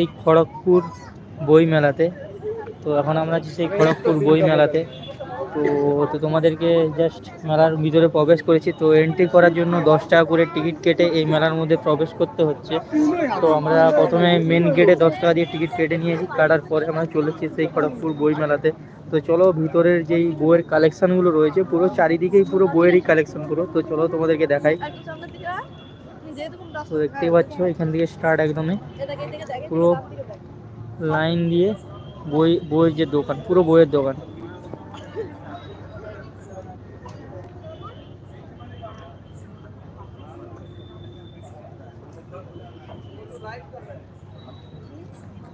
এই খড়গপুর বই মেলাতে তো এখন আমরা আছি সেই খড়গপুর বই মেলাতে তো তো তোমাদেরকে জাস্ট মেলার ভিতরে প্রবেশ করেছি। তো এন্ট্রি করার জন্য দশ টাকা করে টিকিট কেটে এই মেলার মধ্যে প্রবেশ করতে হচ্ছে। তো আমরা প্রথমে মেন গেটে দশ টাকা দিয়ে টিকিট কেটে নিয়েছি। কাটার পরে আমরা চলেছি সেই খড়গপুর বই মেলাতে তো চলো ভিতরের যেই বইয়ের কালেকশনগুলো রয়েছে, পুরো চারিদিকেই পুরো বইয়েরই কালেকশন পুরো তো চলো তোমাদেরকে দেখাই। তো দেখতেই পাচ্ছ, এখান থেকে স্টার্ট একদমই। পুরো লাইন দিয়ে বই, বইয়ের যে দোকান, পুরো বইয়ের দোকান।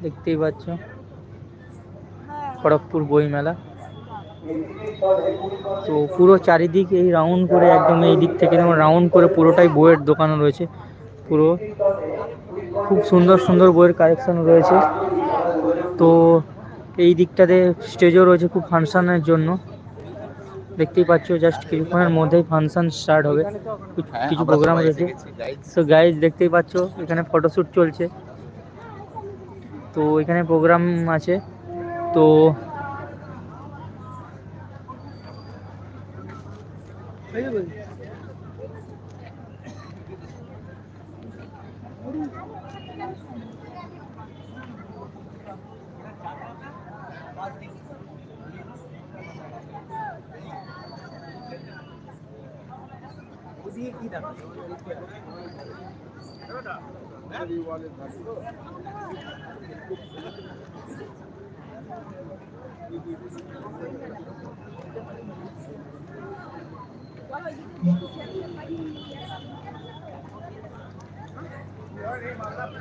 দেখতেই পাচ্ছ, খড়গপুর বই মেলা। তো পুরো চারিদিক এই রাউন্ড করে, একদম এই দিক থেকে যেমন রাউন্ড করে পুরোটাই বইয়ের দোকান রয়েছে। পুরো খুব সুন্দর সুন্দর বইয়ের কালেকশন রয়েছে। তো এই দিকটাতে স্টেজও রয়েছে খুব ফাংশনের জন্য। দেখতেই পাচ্ছ জাস্ট কিছুক্ষণের মধ্যেই ফাংশন স্টার্ট হবে। কিছু- হ্যাঁ, প্রোগ্রাম রয়েছে। তো গাইজ দেখতেই পাচ্ছ এখানে ফটোশ্যুট চলছে। তো এখানে প্রোগ্রাম আছে। তো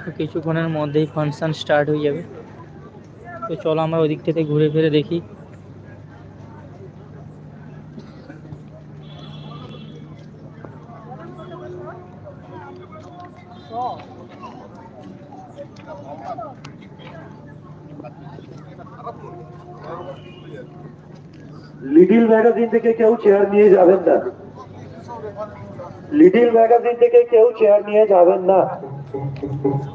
তো কিছুক্ষণের মধ্যেই ফাংশন স্টার্ট হয়ে যাবে। তো চলো আমরা ওদিক থেকে ঘুরে ফিরে দেখি। লিটিল ম্যাগাজিন থেকে কেউ চেয়ার নিয়ে যাবেন না। লিটিল ম্যাগাজিন থেকে কেউ চেয়ার নিয়ে যাবেন না।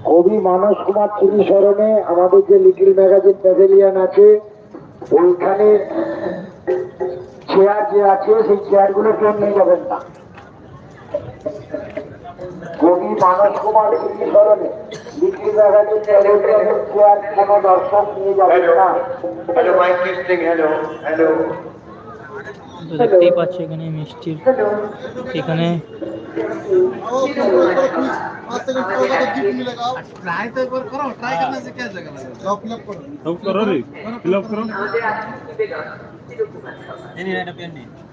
কবি মানস কুমার চিনি স্মরণে আমাদের যে লিটিল ম্যাগাজিন প্যাভিলিয়ন আছে, ওইখানে চেয়ার যে আছে, সেই চেয়ারগুলো কেউ নিয়ে যাবেন না। কবি মানস কুমার চিনি স্মরণে লিটিল ম্যাগাজিন প্যাভিলিয়নের চেয়ার কোনো দর্শক নিয়ে যাবেন না Hello, mic testing. Hello, hello. তো দেখতেই পাচ্ছ এখানে মিষ্টির এখানে ट्राई तो एक बार करो ट्राई करने से क्या जगह लगेगा फिलअप करो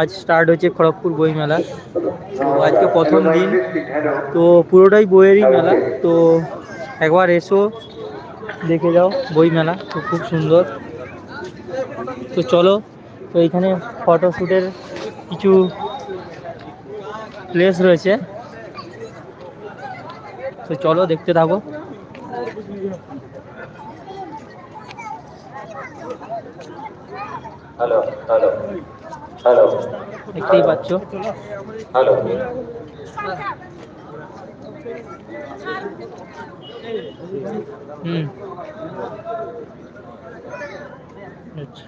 আজ স্টার্ট হয়েছে খড়গপুর বই মেলা। তো আজকে প্রথম দিন। তো পুরোটাই বইয়েরই মেলা। তো একবার এসো দেখে যাও বই মেলা। তো খুব সুন্দর। তো চলো তো এখানে ফটোশ্যুটের কিছু প্লেস রয়েছে। তো চলো দেখতে থাকো। Hello, hello, hello, দেখতেই পাচ্ছ। Hello. হুম। আচ্ছা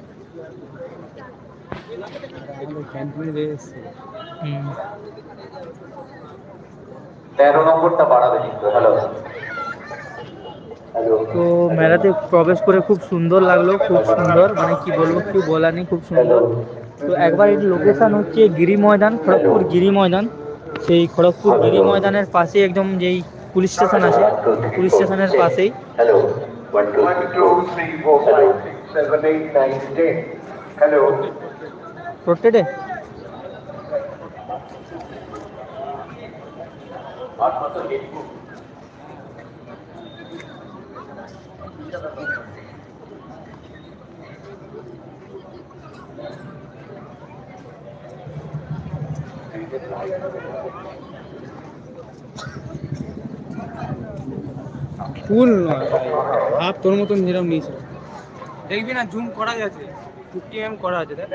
তেরো নম্বরটা বাড়াবে কিন্তু হ্যালো হ্যালো তো মেলাতে প্রবেশ করে খুব সুন্দর লাগল খুব সুন্দর মানে কি বলব কি বলার নেই খুব সুন্দর। তো একবার এর লোকেশন হচ্ছে গিরি ময়দান খড়গপুর গিরি ময়দান। সেই খড়গপুর গিরি ময়দানের পাশে একদম যেই পুলিশ স্টেশন আছে পুলিশ স্টেশনের পাশেই। ফুল হাফ তোর মতন যেরকম নিয়েছিল দেখবি না জুম করা যাচ্ছে। ফিফটি এম করা আছে দেখ।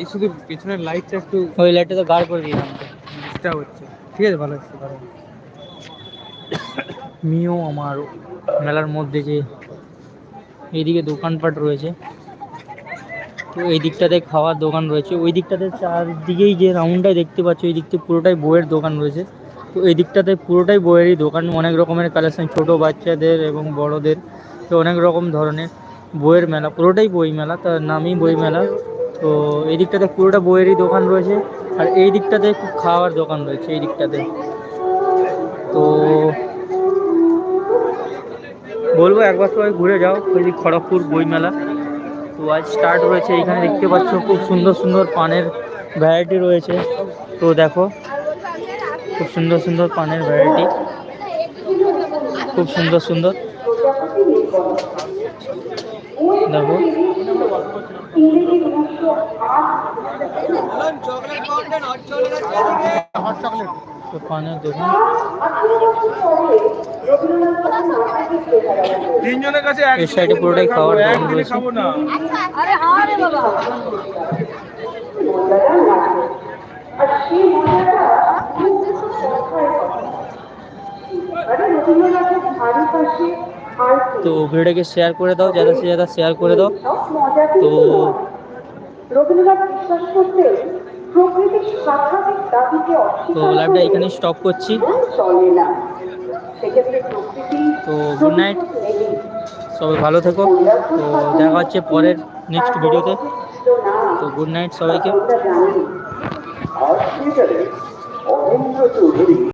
এই শুধু পেছনের লাইটটা একটু ওই লাইটটা তো গাঢ় করে দিলাম। ডিস্টার্ব হচ্ছে। ঠিক আছে ভালো হচ্ছে ভালো মিও আমার মেলার মধ্যে যে এইদিকে দোকানপাট রয়েছে তো এই দিকটাতে খাওয়ার দোকান রয়েছে। ওই দিকটাতে চারদিকেই যে রাউন্ডটাই দেখতে পাচ্ছ ওই দিকতে পুরোটাই বইয়ের দোকান রয়েছে। এই দিকটাতে পুরোটাই বইয়েরই দোকান, অনেক রকমের কালেকশন, ছোট বাচ্চাদের এবং বড়দের, তো অনেক রকম ধরনের বইয়ের মেলা, পুরোটাই বই মেলা, তার নামই বই মেলা। তো এই দিকটাতে পুরোটা বইয়েরই দোকান রয়েছে, আর এই দিকটাতে খুব খাওয়ার দোকান রয়েছে এই দিকটাতে। তো বলব একবার সবাই ঘুরে যাও ওই দিক খড়গপুর বইমেলা তো আজ স্টার্ট হয়েছে এখানে দেখতে পাচ্ছ খুব সুন্দর সুন্দর পানের ভ্যারাইটি রয়েছে। তো দেখো খুব সুন্দর সুন্দর পানের ভ্যারাইটি খুব সুন্দর সুন্দর। দেখো। তো পানের দোকান। তিনজনের কাছে এই সাইডে পুরোটাই খাওয়ার রয়েছে। আরে হ্যাঁ রে বাবা। তো ভিডিওটাকে শেয়ার করে দাও যারা সে যারা শেয়ার করে দাও। তো তো লাইভটা এখানে স্টপ করছি। তো গুড নাইট সবাই ভালো থেকো। তো দেখা হচ্ছে পরের নেক্সট ভিডিওতে তো গুড নাইট সবাইকে।